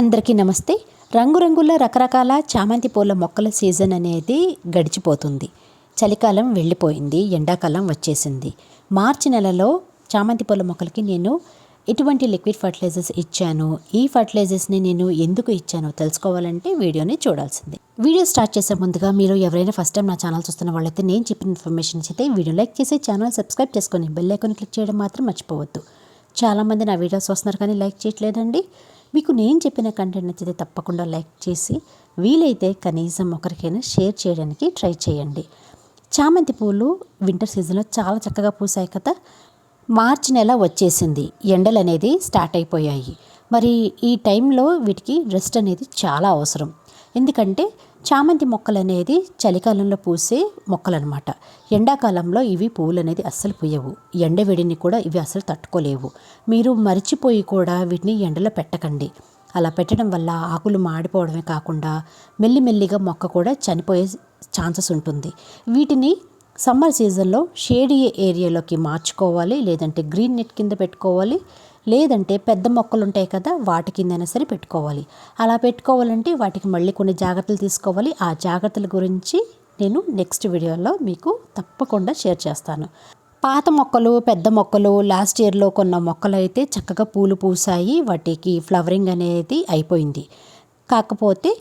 అందరికీ నమస్తే. రంగురంగుల రకరకాల చామంతి పూల మొక్కల సీజన్ అనేది గడిచిపోతుంది. చలికాలం వెళ్ళిపోయింది ఎండాకాలం వచ్చేసింది. మార్చి నెలలో చామంతి పూల మొక్కలకి నేను ఎటువంటి లిక్విడ్ ఫర్టిలైజర్స్ ఇచ్చాను ఈ ఫర్టిలైజర్స్ని నేను ఎందుకు ఇచ్చానో తెలుసుకోవాలంటే వీడియోని చూడాల్సింది. వీడియో స్టార్ట్ చేసే ముందుగా మీరు ఎవరైనా ఫస్ట్ టైం నా ఛానల్ చూస్తున్న వాళ్ళైతే నేను చెప్పిన ఇన్ఫర్మేషన్ అయితే వీడియో లైక్ చేసి ఛానల్ సబ్స్క్రైబ్ చేసుకొని బెల్ ఐకాన్ క్లిక్ చేయడం మాత్రం మర్చిపోవద్దు. చాలామంది నా వీడియోస్ వస్తున్నారు కానీ లైక్ చేయట్లేదండి. మీకు నేను చెప్పిన కంటెంట్ నచ్చితే తప్పకుండా లైక్ చేసి వీలైతే కనీసం ఒకరికైనా షేర్ చేయడానికి ట్రై చేయండి. చామంతి పూలు వింటర్ సీజన్లో చాలా చక్కగా పూసాయి కదా. మార్చి నెల వచ్చేసింది. ఎండలు అనేది స్టార్ట్ అయిపోయాయి. మరి ఈ టైంలో వీటికి రెస్ట్ అనేది చాలా అవసరం. ఎందుకంటే చామంతి మొక్కలు అనేది చలికాలంలో పూసే మొక్కలు అనమాట ఎండాకాలంలో ఇవి పువ్వులు అనేది అస్సలు పూయవు. ఎండ వేడిని కూడా ఇవి అస్సలు తట్టుకోలేవు. మీరు మరిచిపోయి కూడా వీటిని ఎండలో పెట్టకండి. అలా పెట్టడం వల్ల ఆకులు మాడిపోవడమే కాకుండా మెల్లిమెల్లిగా మొక్క కూడా చనిపోయే ఛాన్సెస్ ఉంటుంది. వీటిని సమ్మర్ సీజన్లో షేడీ ఏరియాలోకి మార్చుకోవాలి లేదంటే గ్రీన్ నెట్ కింద పెట్టుకోవాలి. లేదంటే పెద్ద మొక్కలు ఉంటాయి కదా వాటి కిందైనా సరే పెట్టుకోవాలి. అలా పెట్టుకోవాలంటే వాటికి మళ్ళీ కొన్ని జాగ్రత్తలు తీసుకోవాలి. ఆ జాగ్రత్తల గురించి నేను నెక్స్ట్ వీడియోలో మీకు తప్పకుండా షేర్ చేస్తాను. పాత మొక్కలు పెద్ద మొక్కలు లాస్ట్ ఇయర్లో కొన్న మొక్కలు అయితే చక్కగా పూలు పూసాయి. వాటికి ఫ్లవరింగ్ అనేది అయిపోయింది. కాకపోతే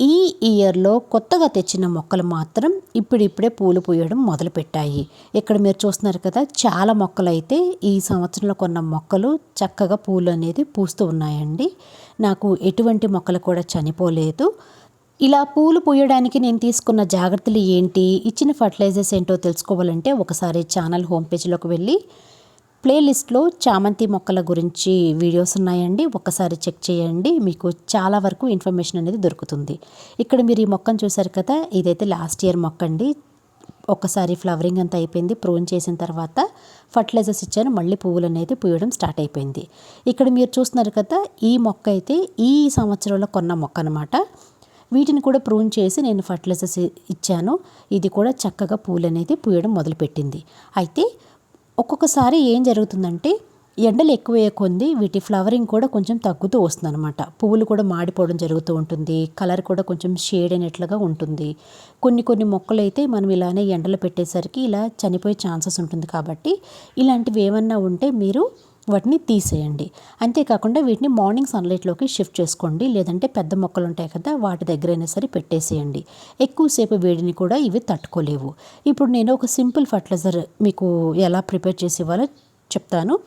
ఈ ఇయర్లో కొత్తగా తెచ్చిన మొక్కలు మాత్రం ఇప్పుడిప్పుడే పూలు పూయడం మొదలుపెట్టాయి. ఇక్కడ మీరు చూస్తున్నారు కదా చాలా మొక్కలు అయితే ఈ సంవత్సరంలో కొన్న మొక్కలు చక్కగా పూలు అనేది పూస్తూ ఉన్నాయండి. నాకు ఎటువంటి మొక్కలు కూడా చనిపోలేదు. ఇలా పూలు పూయడానికి నేను తీసుకున్న జాగ్రత్తలు ఏంటి ఇచ్చిన ఫర్టిలైజర్స్ ఏంటో తెలుసుకోవాలంటే ఒకసారి ఛానల్ హోమ్ పేజ్లోకి వెళ్ళి ప్లేలిస్ట్లో చామంతి మొక్కల గురించి వీడియోస్ ఉన్నాయండి. ఒక్కసారి చెక్ చేయండి. మీకు చాలా వరకు ఇన్ఫర్మేషన్ అనేది దొరుకుతుంది. ఇక్కడ మీరు ఈ మొక్కను చూసారు కదా ఇదైతే లాస్ట్ ఇయర్ మొక్క అండి. ఒక్కసారి ఫ్లవరింగ్ అంతా అయిపోయింది. ప్రూన్ చేసిన తర్వాత ఫర్టిలైజర్స్ ఇచ్చాను మళ్ళీ పువ్వులు అనేది పూయడం స్టార్ట్ అయిపోయింది. ఇక్కడ మీరు చూస్తున్నారు కదా ఈ మొక్క అయితే ఈ సంవత్సరంలో కొన్న మొక్క అనమాట వీటిని కూడా ప్రూన్ చేసి నేను ఫర్టిలైజర్స్ ఇచ్చాను. ఇది కూడా చక్కగా పూలు అనేది పూయడం మొదలుపెట్టింది. అయితే ఒక్కొక్కసారి ఏం జరుగుతుందంటే ఎండలు ఎక్కువయ్యే కొంది వీటి ఫ్లవరింగ్ కూడా కొంచెం తగ్గుతూ వస్తుంది అనమాట పువ్వులు కూడా మాడిపోవడం జరుగుతూ ఉంటుంది. కలర్ కూడా కొంచెం షేడ్ అయినట్లుగా ఉంటుంది. కొన్ని కొన్ని మొక్కలు అయితే మనం ఇలానే ఎండలో పెట్టేసరికి ఇలా చనిపోయే ఛాన్సెస్ ఉంటుంది కాబట్టి ఇలాంటివి ఏమన్నా ఉంటే మీరు వాటిని తీసేయండి. అంతేకాకుండా వీటిని మార్నింగ్ సన్లైట్లోకి షిఫ్ట్ చేసుకోండి. లేదంటే పెద్ద మొక్కలు ఉంటాయి కదా వాటి దగ్గరైనా సరే పెట్టేసేయండి. ఎక్కువసేపు వేడిని కూడా ఇవి తట్టుకోలేవు. ఇప్పుడు నేను ఒక సింపుల్ ఫర్టిలైజర్ మీకు ఎలా ప్రిపేర్ చేసి ఇవ్వాలో చెప్తాను.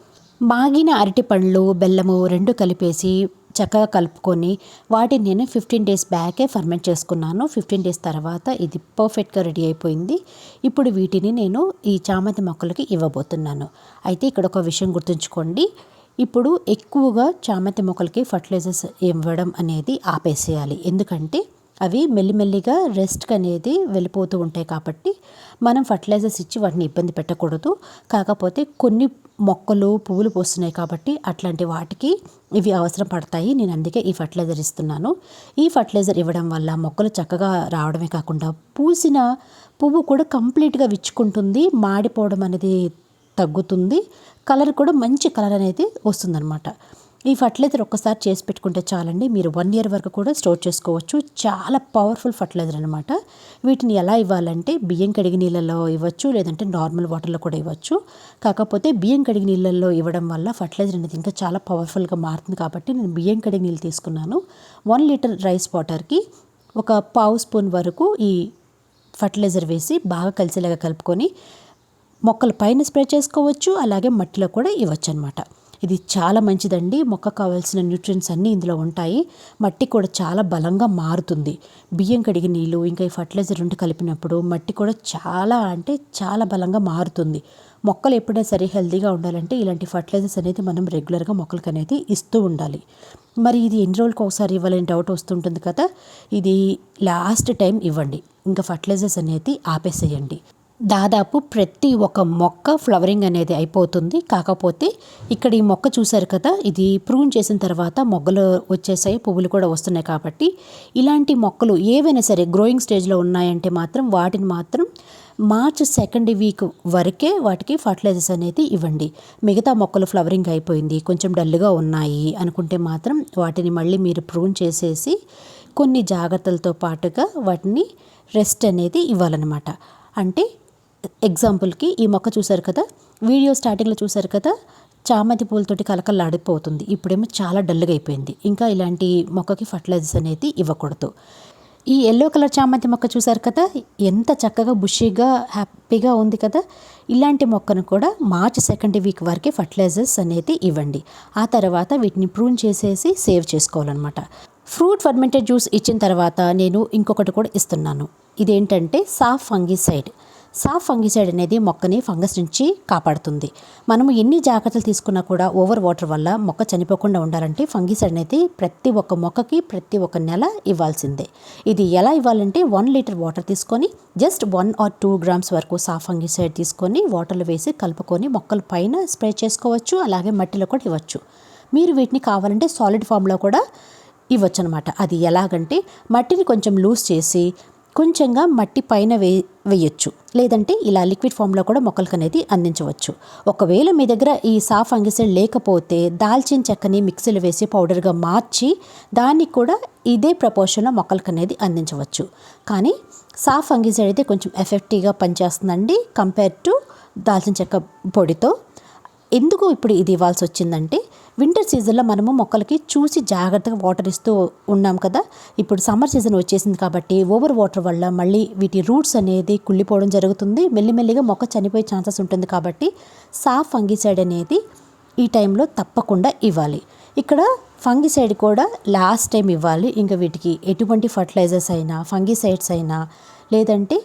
మాగిన అరటి పండ్లు బెల్లము రెండు కలిపేసి చక్కగా కలుపుకొని వాటిని నేను ఫిఫ్టీన్ డేస్ బ్యాకే ఫర్మెంట్ చేసుకున్నాను. ఫిఫ్టీన్ డేస్ తర్వాత ఇది పర్ఫెక్ట్గా రెడీ అయిపోయింది. ఇప్పుడు వీటిని నేను ఈ చామంతి మొక్కలకి ఇవ్వబోతున్నాను. అయితే ఇక్కడ ఒక విషయం గుర్తుంచుకోండి. ఇప్పుడు ఎక్కువగా చామంతి మొక్కలకి ఫర్టిలైజర్స్ ఇవ్వడం అనేది ఆపేసేయాలి. ఎందుకంటే అవి మెల్లిమెల్లిగా రెస్ట్కి అనేది వెళ్ళిపోతూ ఉంటాయి కాబట్టి మనం ఫర్టిలైజర్స్ ఇచ్చి వాటిని ఇబ్బంది పెట్టకూడదు. కాకపోతే కొన్ని మొక్కలు పువ్వులు పోస్తున్నాయి కాబట్టి అట్లాంటి వాటికి ఇవి అవసరం పడతాయి. నేను అందుకే ఈ ఫర్టిలైజర్ ఇస్తున్నాను. ఈ ఫర్టిలైజర్ ఇవ్వడం వల్ల మొక్కలు చక్కగా రావడమే కాకుండా పూసిన పువ్వు కూడా కంప్లీట్గా విచ్చుకుంటుంది. మాడిపోవడం అనేది తగ్గుతుంది. కలర్ కూడా మంచి కలర్ అనేది వస్తుందన్నమాట. ఈ ఫర్టిలైజర్ ఒక్కసారి చేసి పెట్టుకుంటే చాలండి. మీరు వన్ ఇయర్ వరకు కూడా స్టోర్ చేసుకోవచ్చు. చాలా పవర్ఫుల్ ఫర్టిలైజర్ అనమాట వీటిని ఎలా ఇవ్వాలంటే బియ్యం కడిగి నీళ్ళల్లో ఇవ్వచ్చు లేదంటే నార్మల్ వాటర్లో కూడా ఇవ్వచ్చు. కాకపోతే బియ్యం కడిగి నీళ్ళల్లో ఇవ్వడం వల్ల ఫర్టిలైజర్ అనేది ఇంకా చాలా పవర్ఫుల్గా మారుతుంది కాబట్టి నేను బియ్యం కడిగి నీళ్ళు తీసుకున్నాను. వన్ లీటర్ రైస్ వాటర్కి ఒక పావు స్పూన్ వరకు ఈ ఫర్టిలైజర్ వేసి బాగా కలిసేలాగా కలుపుకొని మొక్కల పైన స్ప్రే చేసుకోవచ్చు అలాగే మట్టిలో కూడా ఇవ్వచ్చు అనమాట ఇది చాలా మంచిదండి. మొక్క కావాల్సిన న్యూట్రియన్స్ అన్నీ ఇందులో ఉంటాయి. మట్టి కూడా చాలా బలంగా మారుతుంది. బియ్యం కడిగి నీళ్ళు ఇంకా ఈ ఫర్టిలైజర్ రెండు కలిపినప్పుడు మట్టి కూడా చాలా అంటే చాలా బలంగా మారుతుంది. మొక్కలు ఎప్పుడైనా సరే హెల్తీగా ఉండాలంటే ఇలాంటి ఫర్టిలైజర్స్ అనేది మనం రెగ్యులర్గా మొక్కలకు అనేది ఇస్తూ ఉండాలి. మరి ఇది ఎన్ని రోజులకు ఒకసారి ఇవ్వాలని డౌట్ వస్తుంటుంది కదా? ఇది లాస్ట్ టైం ఇవ్వండి. ఇంకా ఫర్టిలైజర్స్ అనేది ఆపేసేయండి. దాదాపు ప్రతి ఒక్క మొక్క ఫ్లవరింగ్ అనేది అయిపోతుంది. కాకపోతే ఇక్కడ ఈ మొక్క చూశారు కదా ఇది ప్రూన్ చేసిన తర్వాత మొగ్గలు వచ్చేసాయి పువ్వులు కూడా వస్తున్నాయి కాబట్టి. ఇలాంటి మొక్కలు ఏవైనా సరే గ్రోయింగ్ స్టేజ్లో ఉన్నాయంటే మాత్రం వాటిని మాత్రం మార్చ్ సెకండ్ వీక్ వరకే వాటికి ఫర్టిలైజర్స్ అనేది ఇవ్వండి. మిగతా మొక్కలు ఫ్లవరింగ్ అయిపోయింది కొంచెం డల్గా ఉన్నాయి అనుకుంటే మాత్రం వాటిని మళ్ళీ మీరు ప్రూన్ చేసేసి కొన్ని జాగ్రత్తలతో పాటుగా వాటిని రెస్ట్ అనేది ఇవ్వాలన్నమాట. అంటే ఎగ్జాంపుల్కి ఈ మొక్క చూశారు కదా? వీడియో స్టార్టింగ్లో చూశారు కదా? చామంతి పూలతోటి కలకల్లాడిపోతుంది ఇప్పుడేమో చాలా డల్గా అయిపోయింది. ఇంకా ఇలాంటి మొక్కకి ఫర్టిలైజర్స్ అనేది ఇవ్వకూడదు. ఈ ఎల్లో కలర్ చామంతి మొక్క చూసారు కదా? ఎంత చక్కగా బుషీగా హ్యాపీగా ఉంది కదా? ఇలాంటి మొక్కను కూడా మార్చ్ సెకండ్ వీక్ వరకే ఫర్టిలైజర్స్ అనేది ఇవ్వండి. ఆ తర్వాత వీటిని ప్రూన్ చేసేసి సేవ్ చేసుకోవాలన్నమాట. ఫ్రూట్ ఫర్మెంటెడ్ జ్యూస్ ఇచ్చిన తర్వాత నేను ఇంకొకటి కూడా ఇస్తున్నాను. ఇదేంటంటే సాఫ్ ఫంగిసైడ్ సాఫ్ ఫంగిసైడ్ అనేది మొక్కని ఫంగస్ నుంచి కాపాడుతుంది. మనము ఎన్ని జాగ్రత్తలు తీసుకున్నా కూడా ఓవర్ వాటర్ వల్ల మొక్క చనిపోకుండా ఉండాలంటే ఫంగిసైడ్ అనేది ప్రతి ఒక్క మొక్కకి ప్రతి ఒక్క నెల ఇవ్వాల్సిందే. ఇది ఎలా ఇవ్వాలంటే వన్ లీటర్ వాటర్ తీసుకొని just one or two grams వరకు సాఫ్ ఫంగిసైడ్ తీసుకొని వాటర్లో వేసి కలుపుకొని మొక్కల పైన స్ప్రే చేసుకోవచ్చు అలాగే మట్టిలో కూడా ఇవ్వచ్చు. మీరు వీటిని కావాలంటే సాలిడ్ ఫామ్లో కూడా ఇవ్వచ్చు అనమాట అది ఎలాగంటే మట్టిని కొంచెం లూజ్ చేసి కొంచెంగా మట్టి పైన వే వేయచ్చు. లేదంటే ఇలా లిక్విడ్ ఫామ్లో కూడా మొక్కలకు అనేది అందించవచ్చు. ఒకవేళ మీ దగ్గర ఈ సాఫ్ ఫంగిసైడ్ లేకపోతే దాల్చిన చెక్కని మిక్సీలో వేసి పౌడర్గా మార్చి దాన్ని కూడా ఇదే ప్రపోర్షన్లో మొక్కలకు అనేది అందించవచ్చు. కానీ సాఫ్ అంగిసైడ్ అయితే కొంచెం ఎఫెక్టివ్గా పనిచేస్తుందండి కంపేర్ టు దాల్చిన చెక్క పొడితో. ఎందుకు ఇప్పుడు ఇది ఇవ్వాల్సి వచ్చిందంటే వింటర్ సీజన్లో మనము మొక్కలకి చూసి జాగ్రత్తగా వాటర్ ఇస్తూ ఉన్నాం కదా. ఇప్పుడు సమ్మర్ సీజన్ వచ్చేసింది కాబట్టి ఓవర్ వాటర్ వల్ల మళ్ళీ వీటి రూట్స్ అనేది కుళ్ళిపోవడం జరుగుతుంది. మెల్లిమెల్లిగా మొక్క చనిపోయే ఛాన్సెస్ ఉంటుంది కాబట్టి సాఫ్ ఫంగిసైడ్ అనేది ఈ టైంలో తప్పకుండా ఇవ్వాలి. ఇక్కడ ఫంగిసైడ్ కూడా లాస్ట్ టైం ఇవ్వాలి. ఇంకా వీటికి ఎటువంటి ఫర్టిలైజర్స్ అయినా ఫంగిసైడ్స్ అయినా లేదంటే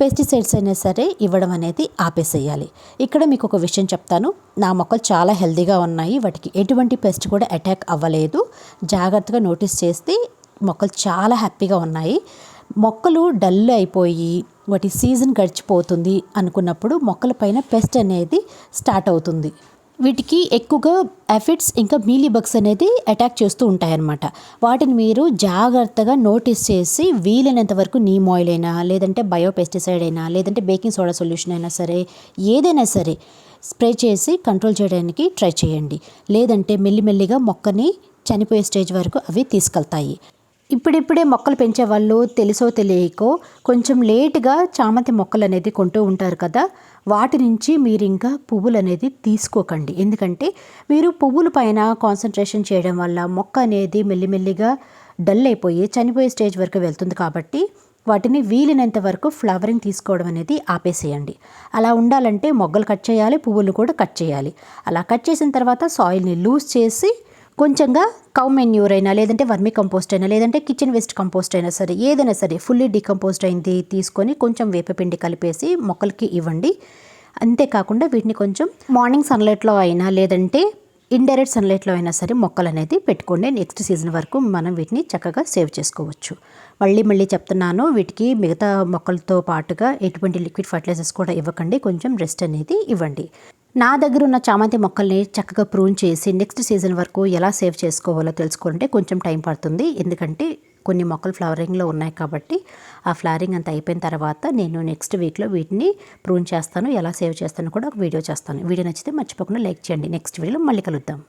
పెస్టిసైడ్స్ అయినా సరే ఇవ్వడం అనేది ఆపేసేయాలి. ఇక్కడ మీకు ఒక విషయం చెప్తాను. నా మొక్కలు చాలా హెల్దీగా ఉన్నాయి. వాటికి ఎటువంటి పెస్ట్ కూడా అటాక్ అవ్వలేదు. జాగ్రత్తగా నోటీస్ చేస్తే మొక్కలు చాలా హ్యాపీగా ఉన్నాయి. మొక్కలు డల్ అయిపోయి వాటి సీజన్ గడిచిపోతుంది అనుకున్నప్పుడు మొక్కల పైన పెస్ట్ అనేది స్టార్ట్ అవుతుంది. వీటికి ఎక్కువగా ఎఫిడ్స్ ఇంకా మీలీ బగ్స్ అనేది అటాక్ చేస్తూ ఉంటాయన్నమాట. వాటిని మీరు జాగ్రత్తగా నోటీస్ చేసి వీలైనంత వరకు నీమ్ ఆయిల్ అయినా లేదంటే బయో పెస్టిసైడ్ అయినా లేదంటే బేకింగ్ సోడా సొల్యూషన్ అయినా సరే ఏదైనా సరే స్ప్రే చేసి కంట్రోల్ చేయడానికి ట్రై చేయండి. లేదంటే మెల్లిమెల్లిగా మొక్కని చనిపోయే స్టేజ్ వరకు అవి తీసుకెళ్తాయి. ఇప్పుడిప్పుడే మొక్కలు పెంచే వాళ్ళు తెలుసో తెలియకో కొంచెం లేటుగా చామంతి మొక్కలు అనేది కొంటూ ఉంటారు కదా. వాటి నుంచి మీరు ఇంకా పువ్వులు అనేది తీసుకోకండి. ఎందుకంటే మీరు పువ్వుల పైన కాన్సన్ట్రేషన్ చేయడం వల్ల మొక్క అనేది మెల్లిమెల్లిగా డల్ అయిపోయి చనిపోయే స్టేజ్ వరకు వెళ్తుంది కాబట్టి వాటిని వీలైనంత వరకు ఫ్లవరింగ్ తీసుకోవడం అనేది ఆపేసేయండి. అలా ఉండాలంటే మొగ్గలు కట్ చేయాలి పువ్వులు కూడా కట్ చేయాలి. అలా కట్ చేసిన తర్వాత సాయిల్ని లూజ్ చేసి కొంచెంగా కౌ మెన్యూర్ అయినా లేదంటే వర్మీ కంపోస్ట్ అయినా లేదంటే కిచెన్ వేస్ట్ కంపోస్ట్ అయినా సరే ఏదైనా సరే ఫుల్లీ డికంపోస్ట్ అయింది తీసుకొని కొంచెం వేపపిండి కలిపేసి మొక్కలకి ఇవ్వండి. అంతేకాకుండా వీటిని కొంచెం మార్నింగ్ సన్లైట్లో అయినా లేదంటే ఇండైరెక్ట్ సన్లైట్లో అయినా సరే మొక్కలు అనేది పెట్టుకోండి. నెక్స్ట్ సీజన్ వరకు మనం వీటిని చక్కగా సేవ్ చేసుకోవచ్చు. మళ్ళీ మళ్ళీ చెప్తున్నాను వీటికి మిగతా మొక్కలతో పాటుగా ఎటువంటి లిక్విడ్ ఫర్టిలైజర్స్ కూడా ఇవ్వకండి. కొంచెం రెస్ట్ అనేది ఇవ్వండి. నా దగ్గర ఉన్న చామంతి మొక్కల్ని చక్కగా ప్రూన్ చేసి నెక్స్ట్ సీజన్ వరకు ఎలా సేవ్ చేసుకోవాలో తెలుసుకుంటే కొంచెం టైం పడుతుంది. ఎందుకంటే కొన్ని మొక్కలు ఫ్లవరింగ్లో ఉన్నాయి కాబట్టి ఆ ఫ్లవరింగ్ అంతా అయిపోయిన తర్వాత నేను నెక్స్ట్ వీక్లో వీటిని ప్రూన్ చేస్తాను ఎలా సేవ్ చేస్తాను కూడా ఒక వీడియో చేస్తాను. వీడియో నచ్చితే మర్చిపోకుండా లైక్ చేయండి. నెక్స్ట్ వీడియోలో మళ్ళీ కలుద్దాం.